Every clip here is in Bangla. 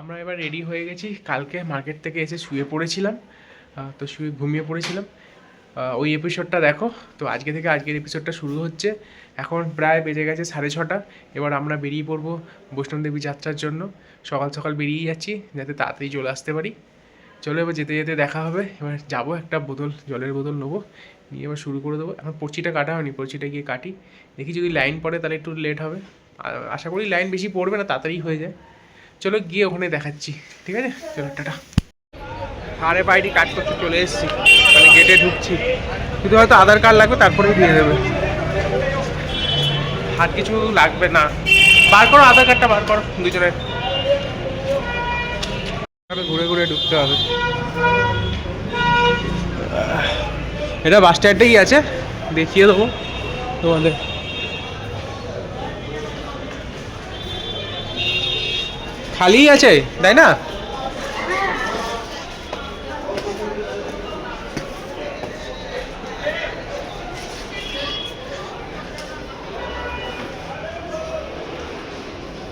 আমরা এবার রেডি হয়ে গেছি। কালকে মার্কেট থেকে এসে শুয়ে পড়েছিলাম তো শুয়ে ঘুমিয়ে পড়েছিলাম। ওই এপিসোডটা দেখো। তো আজকে থেকে আজকের এপিসোডটা শুরু হচ্ছে। এখন প্রায় বেজে গেছে সাড়ে ছটা। এবার আমরা বেরিয়ে পড়ব বৈষ্ণবদেবী যাত্রার জন্য। সকাল সকাল বেরিয়ে যাচ্ছি, যাতে তাড়াতাড়ি চলে আসতে পারি। চলো এবার যেতে যেতে দেখা হবে। এবার যাব একটা বোতল, জলের বোতল নেব। নিয়ে এবার শুরু করে দেবো। এখন পর্চিটা কাটা হয়নি পর্চিটা গিয়ে কাটি। দেখি যদি লাইন পড়ে তাহলে একটু লেট হবে। আশা করি লাইন বেশি পড়বে না, তাড়াতাড়ি হয়ে যায়। চলো গিয়ে ওখানে দেখাচ্ছি, ঠিক আছে? চলো, টাটা। আরে বাইরে কাজ করতে চলে এসেছি। মানে গেটে ঢুকছি। শুধু হয়তো আধার কার্ড লাগবে তারপরেই দিয়ে দেবে। আর কিছু লাগবে না। বার করো, আধার কার্ডটা বার করো, দুজনে। ঘুরে ঘুরে ঢুকতে হবে। এটা বাস স্ট্যান্ডেই আছে। দেখিয়ে দেবো তোমাদের। খালি আছে তাই না?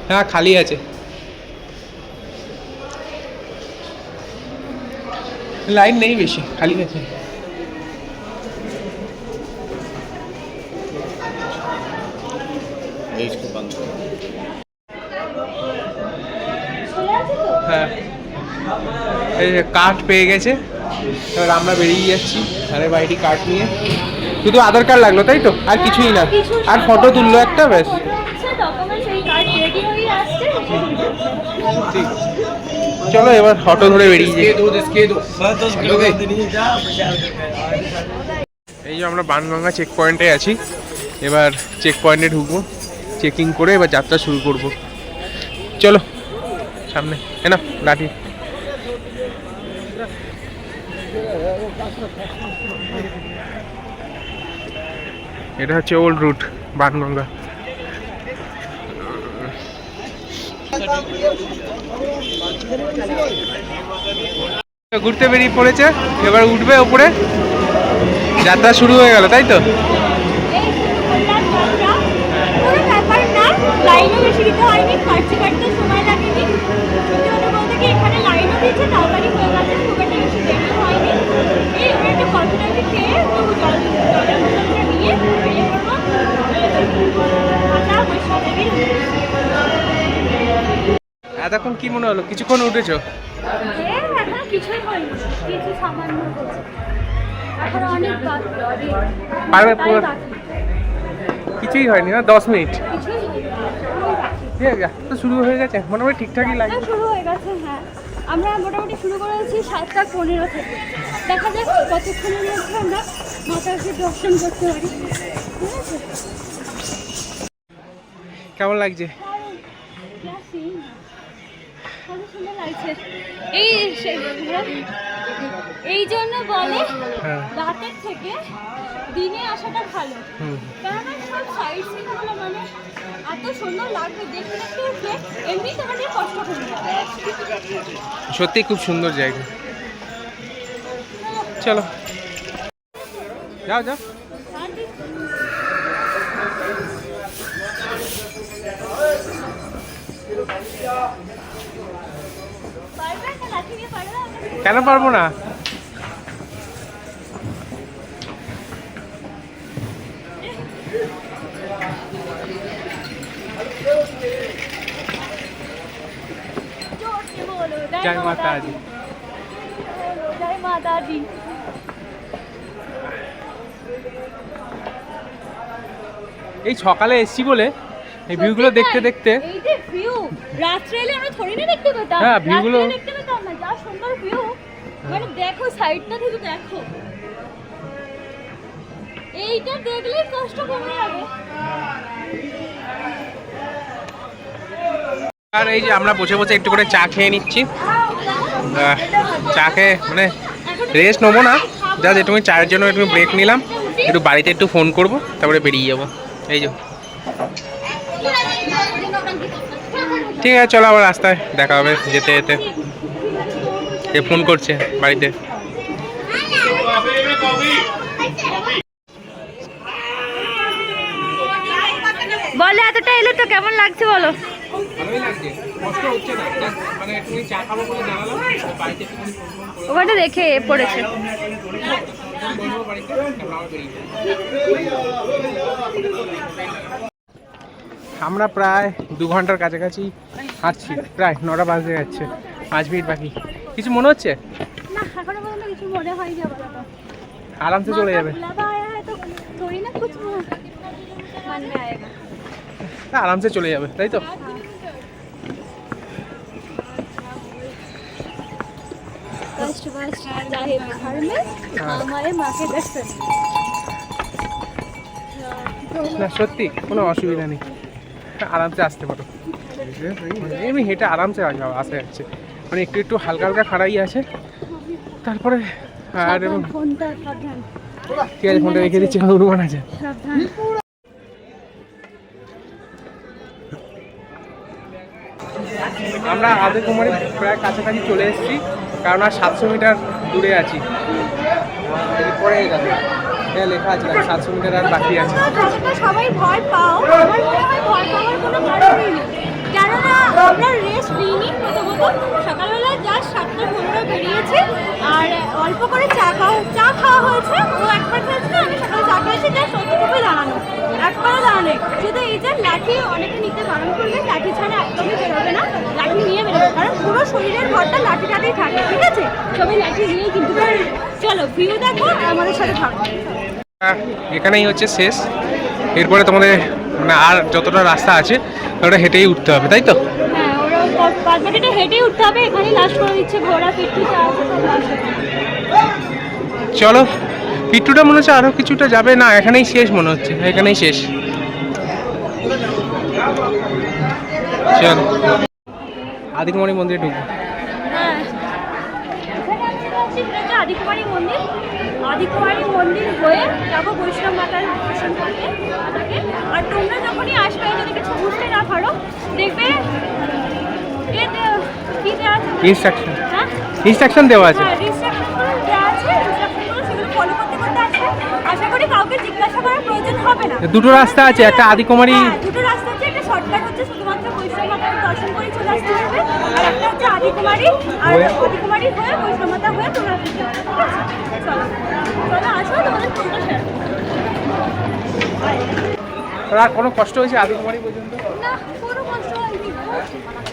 হ্যাঁ খালি আছে। লাইন নেই বেশি খালি আছে। কার্ড পেয়ে গেছে। এবার আমরা বেরিয়ে যাচ্ছি আরে বাড়িটি কার্ড নিয়ে। শুধু আধার কার্ড লাগল, তাই তো? আর কিছুই না। আর ফটো তুললো একটা, ব্যাস। চলো এবার ফটো ধরে বেরিয়ে এই যে আমরা বানগঙ্গা চেক পয়েন্টে আছি। এবার চেক পয়েন্টে ঢুকবো। চেকিং করে এবার যাত্রা শুরু করব। চলো, সামনে। হ্যাঁ লাঠি। এটা হচ্ছে ওল্ড রুট বানগঙ্গা। ঘুরতে বেরিয়ে পড়েছে, এবার উঠবে ওপরে। যাত্রা শুরু হয়ে গেল, তাই তো? সময় লাগেনি। এখানে লাইনও দিয়েছে তাড়াতাড়ি এতক্ষণ কি মনে হলো? কিছুক্ষণ উঠেছো? পারবে পুরো- কিছুই হয়নি না? দশ মিনিট? ঠিক আছে তো শুরু হয়ে গেছে। মোটামুটি ঠিকঠাকই লাগে হ্যাঁ, শুরু হয়ে গেছে হ্যাঁ। আমরা মোটামুটি শুরু করেছি সাতটা পনেরো থেকে। দেখা যাক কতক্ষণের মধ্যে আমরা মাতাকে দর্শন করতে পারি। ঠিক আছে? কেমন লাগছে? এই এই জন্য বলে হ্যাঁ। রাতের থেকে দিনে আসাটা ভালো। কারণ সব সাইড সিন মানে এত সুন্দর লাগবে দেখতে দেখতে উঠলে এমনি তোমাদের কষ্ট করে সত্যি খুব সুন্দর জায়গা। চলো। যাও যাও? কেন পারব না? જય માતાજી જય માતાજી এই সকালে এসছি বলে এই ভিউগুলো দেখতে দেখতে। এই যে ভিউ রাত্রে এলে আমরা থোড়ি না দেখতে পেতাম। হ্যাঁ ভিউগুলো দেখতে পেতাম না যা সুন্দর ভিউ মানে হ্যাঁ। দেখো সাইডটা থেকে দেখো। এইটা দেখলে কষ্ট কমে যাবে। আর এই যে আমরা বসে বসে একটু করে চা খেয়ে নিচ্ছি। হ্যাঁ, আহ, চা খেয়ে মানে রেস্ট নেব না। জাস্ট একটু চায়ের জন্য একটু ব্রেক নিলাম। একটু বাড়িতে একটু ফোন করব তারপরে বেরিয়ে যাব। এই যে। ঠিক আছে চলো আবার রাস্তায় দেখা হবে যেতে যেতে। এ ফোন করছে বাড়িতে। বলে এতটা এলে তো কেমন লাগছে বলো? ওটা দেখে পড়েছে। আমরা প্রায় দু ঘণ্টার কাছাকাছি হাঁটছি। প্রায় নটা বাজে যাচ্ছে। পাঁচ মিনিট বাকি। কিছু মনে হচ্ছে? আরামসে চলে যাবে। আরামসে চলে যাবে তাই তো? कष्ट वष्ट चाहे बाहर में हमारे माँ के दर्शन না সত্যি কোনো অসুবিধা নেই আরামসে আসতে পারো এমনি হেঁটে আরামসে আসা- আসা যাচ্ছে মানে একটু একটু হালকা হালকা খাড়াই আছে তারপরে আর সাবধান ফোনটা সাবধান ঠিক আছে ফোনটা রেখে দিচ্ছি হনুমান আছে সাবধান আমরা আদে কুমারী প্রায় কাছাকাছি চলে এসেছি কারণ আর সাতশো মিটার দূরে আছি। পরে যাবে। হ্যাঁ লেখা আছে সাতশো মিটার আর বাকি আছে। সবাই ভয় পাও। ভয় পাওয়ার কোনো নেই। কেননা আমরা রেস্ট নিইনি প্রথমত সকালবেলা জাস্ট সাতটা পনেরো বেরিয়েছে। আর অল্প করে চা খাওয়া চা খাওয়া হয়েছে। ও একবার খেয়েছিল আমি সকালে চা খেয়েছি জাস্ট অতটুকুই দাঁড়ানো। একবারও দাঁড়ানো শুধু এই যে লাঠি অনেকে নিতে বারণ করলে লাঠি ছাড়া একদমই বেরোবে না। লাঠি নিয়ে বেরোবে, কারণ পুরো শরীরের ভরটা লাঠিটাতেই থাকে, ঠিক আছে? সবাই লাঠি নিয়েই কিন্তু চলো ভিউ দেখো আমাদের সাথে থাকো। এখানেই হচ্ছে শেষ। এরপরে তোমাদের মানে আর যতটা রাস্তা আছে ওটা হেঁটেই উঠতে হবে, তাই তো? বাদ বাকিটা হেঁটেই উঠতে হবে এখানেই লাস্ট করে দিচ্ছে ঘোড়া। চলো পিট্টুটা মনে হচ্ছে আরও কিছুটা যাবে। না এখানেই শেষ মনে হচ্ছে এখানেই শেষ। চলো আদিকুমারী মন্দিরে ঢুকবো। হ্যাঁ এখানে আদিকুমারী মন্দির। আদিকুমারী মন্দির হয়ে যাব বৈষ্ণব মাতার দর্শন করতে। আর তোমরা যখনই আসবে যদি কিছু বুঝতে না পারো দেখবে ইনস্ট্রাকশন ইনস্ট্রাকশন দেওয়া আছে। দুটো রাস্তা আছে একটা আদিকুমারী দুটো রাস্তা আছে একটা শর্টকাট হচ্ছে শুধুমাত্র বৈষ্ণব দর্শন করে চলে আসতে হবে আর একটা হচ্ছে আদিকুমারী আর আদিকুমারী হয়ে বৈষ্ণব হয়ে তোমরা আসতে পারবে চলো চলো আসো তোমাদের ফোনটা শেয়ার আর কোনো কষ্ট হয়েছে আদিকুমারী পর্যন্ত? না কোনো কষ্ট হয়নি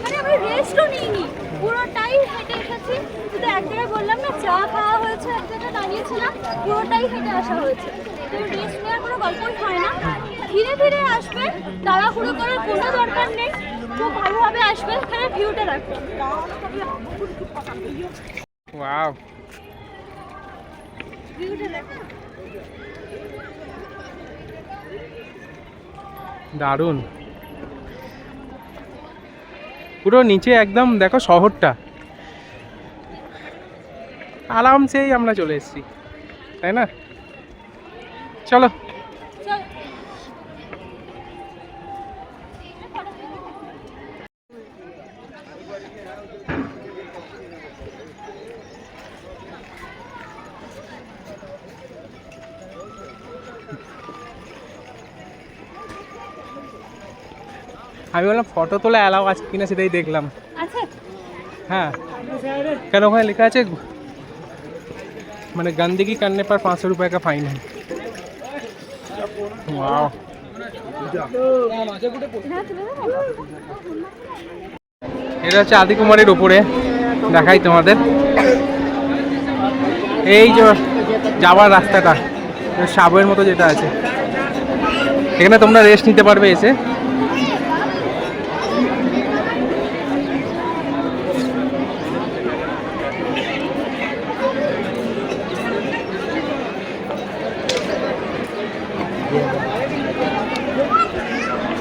মানে আমি রেস্টও নিইনি পুরোটাই হেঁটে এসেছি শুধু এক জায়গায় বললাম না চা খাওয়া হয়েছে এক দাঁড়িয়েছিলাম পুরোটাই হেঁটে আসা হয়েছে। রেস্ট নেওয়ার কোনো গল্পই হয় না। ধীরে ধীরে আসবে তাড়াহুড়ো করার কোনো দরকার নেই। খুব ভালোভাবে আসবে এখানে ভিউটা রাখবে ওয়াও দারুণ। পুরো নিচে একদম দেখো শহরটা। আরামসেই আমরা চলে এসেছি। তাই না চলো চল আমি বললাম ফটো তোলা অ্যালাউ আছে কিনা সেটাই দেখলাম। আছে? হ্যাঁ। কেন ওখানে লেখা আছে? মানে गंदगी करने पर पाँच सौ रुपये का फाइन है वाओ হ্যাঁ তুলে দেবো এটা হচ্ছে আদিকুমারের উপরে দেখাই তোমাদের এই যে যাওয়ার রাস্তাটা সাবয়ের মতো যেটা আছে এখানে তোমরা রেস্ট নিতে পারবে এসে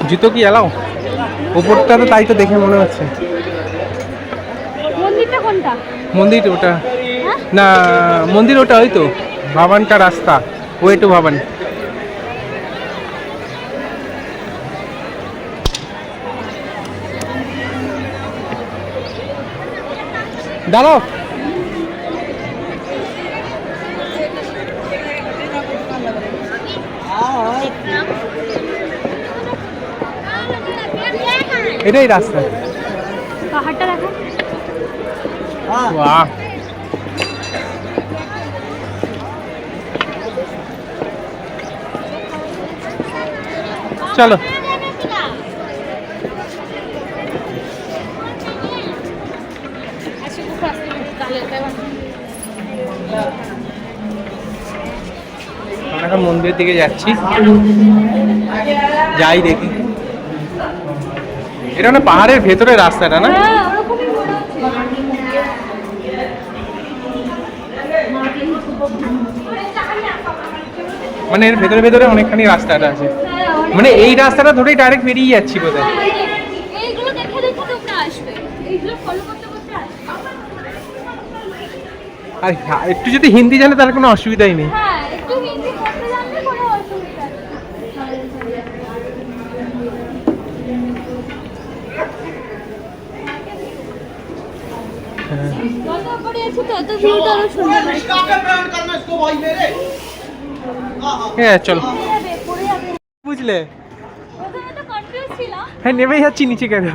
জুতো কি এলাও? ওপরটা তো তাই তো দেখে মনে হচ্ছে। মন্দিরটা কোনটা? মন্দির ওটা। হ্যাঁ? না মন্দির ওটা ওই তো ভবান কা রাস্তা ওয়ে টু ভবান। দাঁড়াও। এটাই রাস্তা। পাহাড়টা দেখো। বাহ। চলো। আমরা মন্দিরের দিকে যাচ্ছি। যাই দেখি। এটা মানে পাহাড়ের ভেতরে রাস্তাটা না? হ্যাঁ মনে এর ভেতরে ভেতরে অনেকখানি রাস্তাটা আছে। হ্যাঁ, মানে এই রাস্তাটা ধরেই ডাইরেক্ট বেরিয়ে যাচ্ছি বোধহয়। করতে আসবে। আর হ্যাঁ, একটু যদি হিন্দি জানে তাহলে কোনো অসুবিধাই নেই হ্যাঁ একটু হিন্দি করতে জানলে কোনো অসুবিধা নেই হ্যাঁ। যত উপরে আছি তত ভিউটা আরও সুন্দর লাগছে। হ্যাঁ চলো। বুঝলে? হ্যাঁ নেমে যাচ্ছি নিচে কেন।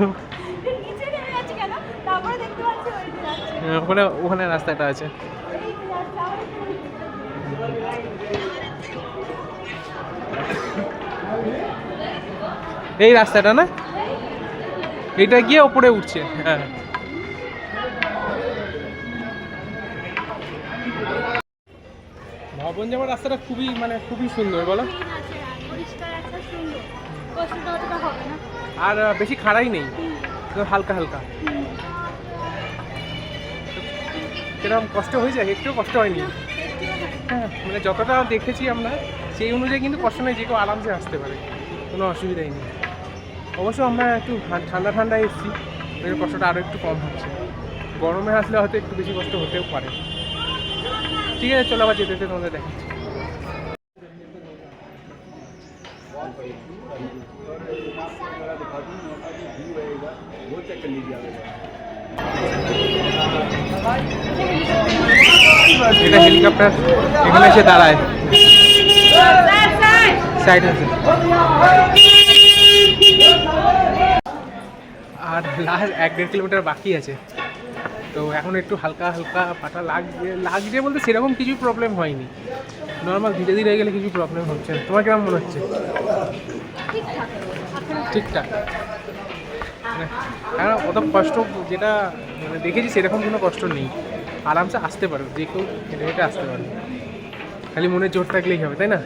হ্যাঁ, ওখানে ওখানে রাস্তাটা আছে। এই রাস্তাটা না? এটা গিয়ে ওপরে উঠছে হ্যাঁ। ভবন যাওয়ার রাস্তাটা খুবই মানে খুবই সুন্দর বলো। হবে না। আর বেশি খাড়াই নেই হালকা হালকা। কীরকম কষ্ট হয়ে যায় একটু কষ্ট হয়নি। হ্যাঁ মানে যতটা দেখেছি আমরা সেই অনুযায়ী কিন্তু কষ্ট নেই যে কেউ আরামসে আসতে পারে। কোনো অসুবিধাই নেই। অবশ্য আমরা একটু ঠান্ডা ঠান্ডা এসেছি কষ্টটা আরও একটু কম হচ্ছে। গরমে আসলে হয়তো একটু বেশি কষ্ট হতেও পারে। ঠিক আছে, চলো আবার যেতে যেতে তোমাদের দেখাচ্ছি। এটা হেলিকপ্টার এখানে এসে দাঁড়ায়। আর লাস্ট এক দেড় কিলোমিটার বাকি আছে। তো এখন একটু হালকা হালকা পাটা লাগছে লাগছে বলতে সেরকম কিছু প্রবলেম হয়নি। নর্মাল ধীরে ধীরে গেলে কিছু প্রবলেম হচ্ছে তোমার কেমন মনে হচ্ছে? ঠিকঠাক। ঠিকঠাক মানে কারণ অত কষ্ট যেটা মানে দেখেছি সেরকম কোনো কষ্ট নেই। আরামসে আসতে পারো, যে কেউ হেঁটে হেঁটে আসতে পারবে। খালি মনে জোর থাকলেই হবে, তাই না?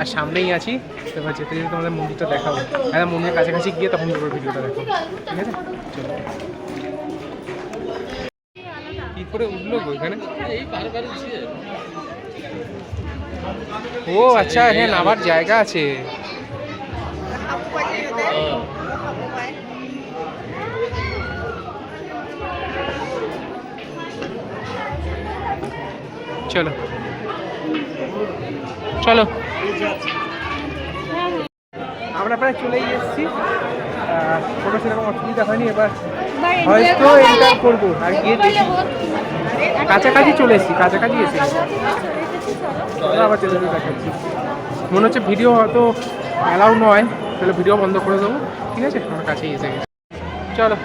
আর সামনেই আছি। এবার যেতে যেতে তোমাদের মন্দিরটা দেখাবো। হ্যাঁ মন্দিরের কাছাকাছি গিয়ে তখন পুরো ভিডিওটা দেখো ঠিক আছে? চলো। কি করে উঠল গো এখানে? ও আচ্ছা হ্যাঁ নামার জায়গা আছে। চলো। চলো। আমরা প্রায় চলেই এসেছি। কোনো সেরকম অসুবিধা হয়নি এবার হয়তো এন্টার করব আর গিয়ে দেখি। কাছাকাছি চলে এসেছি কাছাকাছি এসেছি। চলে চলো। চলো আবার যেতে দেখাচ্ছি। মনে হচ্ছে ভিডিও হয়তো অ্যালাউ নয় তাহলে ভিডিও বন্ধ করে দেবো। ঠিক আছে? আমার কাছেই এসে গেছে। চলো।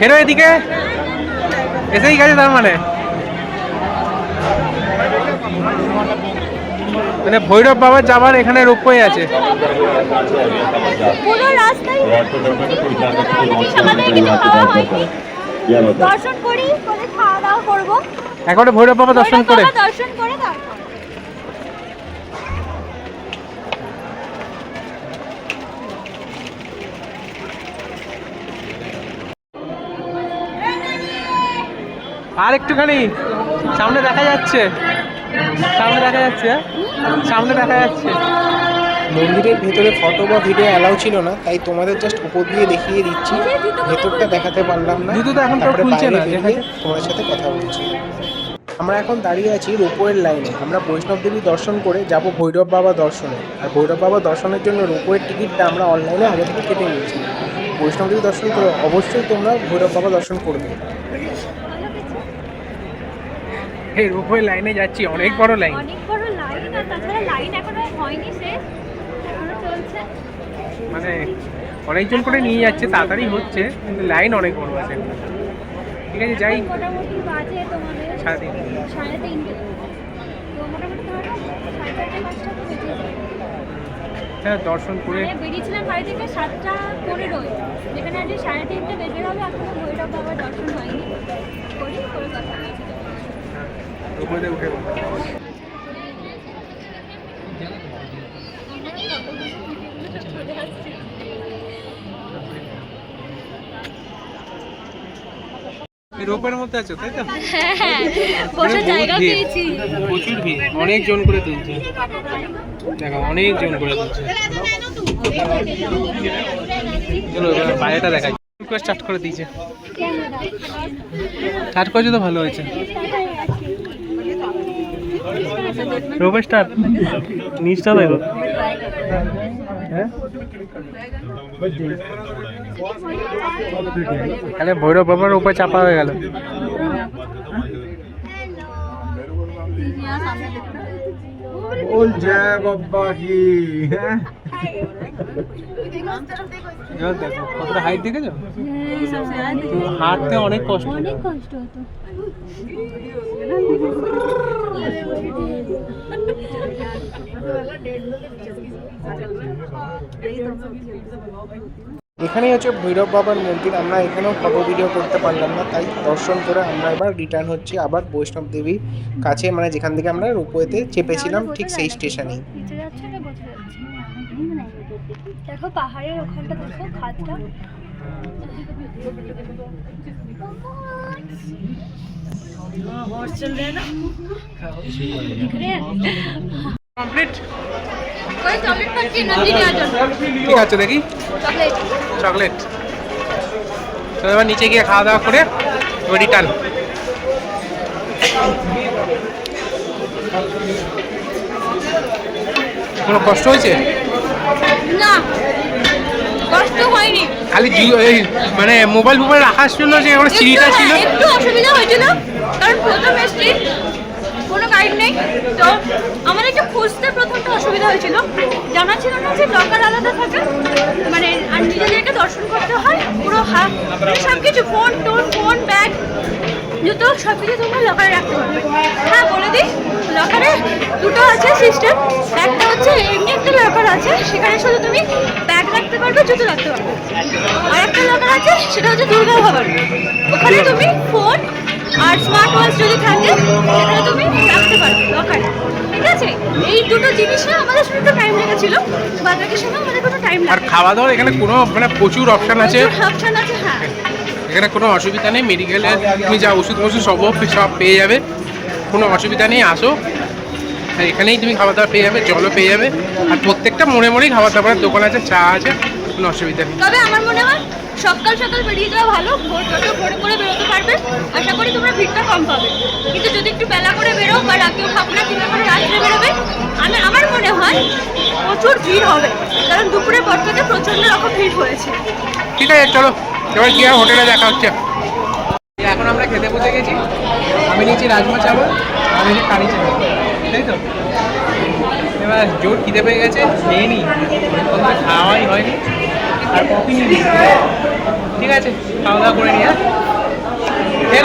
হেরো এদিকে। এসেই গেছে তার মানে? মানে ভৈরব বাবা যাবার এখানে রূপই আছে। এখন ভৈরব বাবা দর্শন করে। দর্শন করে আর একটুখানি সামনে দেখা যাচ্ছে। সামনে দেখা যাচ্ছে হ্যাঁ? সামনে দেখা যাচ্ছে। মন্দিরের ভেতরে ফটো বা ভিডিও অ্যালাউ ছিল না তাই তোমাদের জাস্ট উপর দিয়ে দেখিয়ে দিচ্ছি। ভেতরটা দেখাতে পারলাম না। তো এখন খুলছে না, তোমাদের সাথে কথা বলছি। আমরা এখন দাঁড়িয়ে আছি রোপওয়ের লাইনে আমরা বৈষ্ণব দেবী দর্শন করে যাব ভৈরব বাবা দর্শনে। আর ভৈরব বাবা দর্শনের জন্য রোপওয়ের টিকিটটা আমরা অনলাইনে আগে থেকে কেটে নিয়েছি। বৈষ্ণব দেবী দর্শন করে অবশ্যই তোমরা ভৈরব বাবা দর্শন করবে। এই রোপওয়ে লাইনে যাচ্ছি অনেক বড় লাইন অনেক বড় লাইন আর তাছাড়া লাইন এখনও হয়নি শেষ এখনও চলছে। মানে অনেকজন করে নিয়ে যাচ্ছে তাড়াতাড়ি হচ্ছে কিন্তু লাইন অনেক বড় আছে। ঠিক আছে যাই। মোটামুটি বাজে তোমাদের সাড়ে তিনটে। সাড়ে তিনটে। তো মোটামুটি ধরো সাড়ে চারটে পাঁচটা তো বেজে হ্যাঁ দর্শন করে মানে বেরিয়েছিলাম বাড়ি থেকে সাতটা যেখানে আজকে সাড়ে তিনটে বেজে গেল এখনও ভৈরব বাবার দর্শন হয়নি করি করে কথা বলছি রোপওয়েতে উঠে রোপের মধ্যে আছো তাই তো? হ্যাঁ হ্যাঁ বসার জায়গা পেয়েছি। প্রচুর ভিড়। অনেক জন করে তুলছে। দেখো অনেক জন করে তুলছে। চলো এবার বাইরেটা দেখাই। স্টার্ট করে দিয়েছে। স্টার্ট করেছে তো ভালো হয়েছে। রূপে স্টার নিচটা দেখো তাহলে ভৈরব বাবার উপরে চাপা হয়ে গেল। ও জয় বাবা কি হ্যাঁ? দেখো কতটা হাইট দেখেছ? হাঁটতে অনেক কষ্ট। অনেক কষ্ট হতো। এখানেই হচ্ছে ভৈরব বাবার মন্দির। আমরা এখানেও ফটো ভিডিও করতে পারলাম না তাই দর্শন করে আমরা এবার রিটার্ন হচ্ছি আবার বৈষ্ণব দেবীর কাছে। মানে যেখান থেকে আমরা রোপওয়েতে চেপেছিলাম ঠিক সেই স্টেশনেই নিচে যাচ্ছে না বসে যাচ্ছে দেখো পাহাড়ের ওখানটা দেখো খাদটা দেখি। চকলেট। এবার নিচে গিয়ে খাওয়া দাওয়া করে রিটার্ন কোনো কষ্ট হয়েছে? না কষ্ট হয়নি। খালি এই মানে মোবাইল মোবাইল রাখার জন্য যে ওখানে সিঁড়িটা ছিল। একটু অসুবিধা হয়েছিল কারণ প্রথম এসছি কোনো গাইড নেই। তো আমার একটু খুঁজতে প্রথমটা অসুবিধা হয়েছিল। জানা ছিল না যে লকার আলাদা থাকে। মানে আর নিজেদেরকে দর্শন করতে হয় পুরো হাত সব কিছু ফোন টোন ফোন ব্যাগ জুতো সব কিছু তোমরা লকারে রাখতে পারবে। হ্যাঁ বলে দিই লকারে দুটো আছে সিস্টেম একটা লকার আছে সেখানে শুধু তুমি ব্যাগ রাখতে পারবে জুতো রাখতে পারবে। আর একটা লকার আছে সেটা হচ্ছে দুর্গা ভবন। ওখানে তুমি ফোন আর স্মার্ট ওয়াচ যদি থাকে সেখানে তুমি রাখতে পারবে লকারে ঠিক আছে? এই দুটো জিনিসে আমাদের শুধু একটু টাইম লেগেছিল সময় আমাদের কোনো টাইম আর খাওয়া দাওয়ার এখানে কোনো মানে প্রচুর অপশন আছে। অপশন আছে হ্যাঁ। এখানে কোনো অসুবিধা নেই মেডিকেলে তুমি যা ওষুধ ওষুধ সব সব পেয়ে যাবে। কোনো অসুবিধা নেই আসো। এখানেই তুমি খাবার দাবার পেয়ে যাবে জলও পেয়ে যাবে। আর প্রত্যেকটা মোড়ে মোড়েই খাবার দাবারের দোকান আছে চা আছে কোনো অসুবিধা নেই। তবে আমার মনে হয় সকাল সকাল বেরিয়ে যাওয়া ভালো ভোর যত ভোরে করে বেরোতে পারবে আশা করি তোমরা ভিড়টা কম পাবে। কিন্তু যদি একটু বেলা করে বেরো বা রাতেও খাব না কিংবা কোনো রাত্রে বেরোবে আমি আমার মনে হয় প্রচুর ভিড় হবে কারণ দুপুরের পর থেকে প্রচণ্ড রকম ভিড় হয়েছে। ঠিক আছে চলো এবার গিয়ে হোটেলে দেখা হচ্ছে। এখন আমরা খেতে বসে গেছি আমি নিয়েছি রাজমা চাওয়াল আমি নিয়েছি কারি চাওয়াল তাই তো? এবার জোর খিদে পেয়ে গেছে খেয়ে নি। খাওয়াই হয়নি, আর কফি নিয়ে ঠিক আছে, খাওয়া দাওয়া করে নিয়ে হ্যাঁ? খেয়ে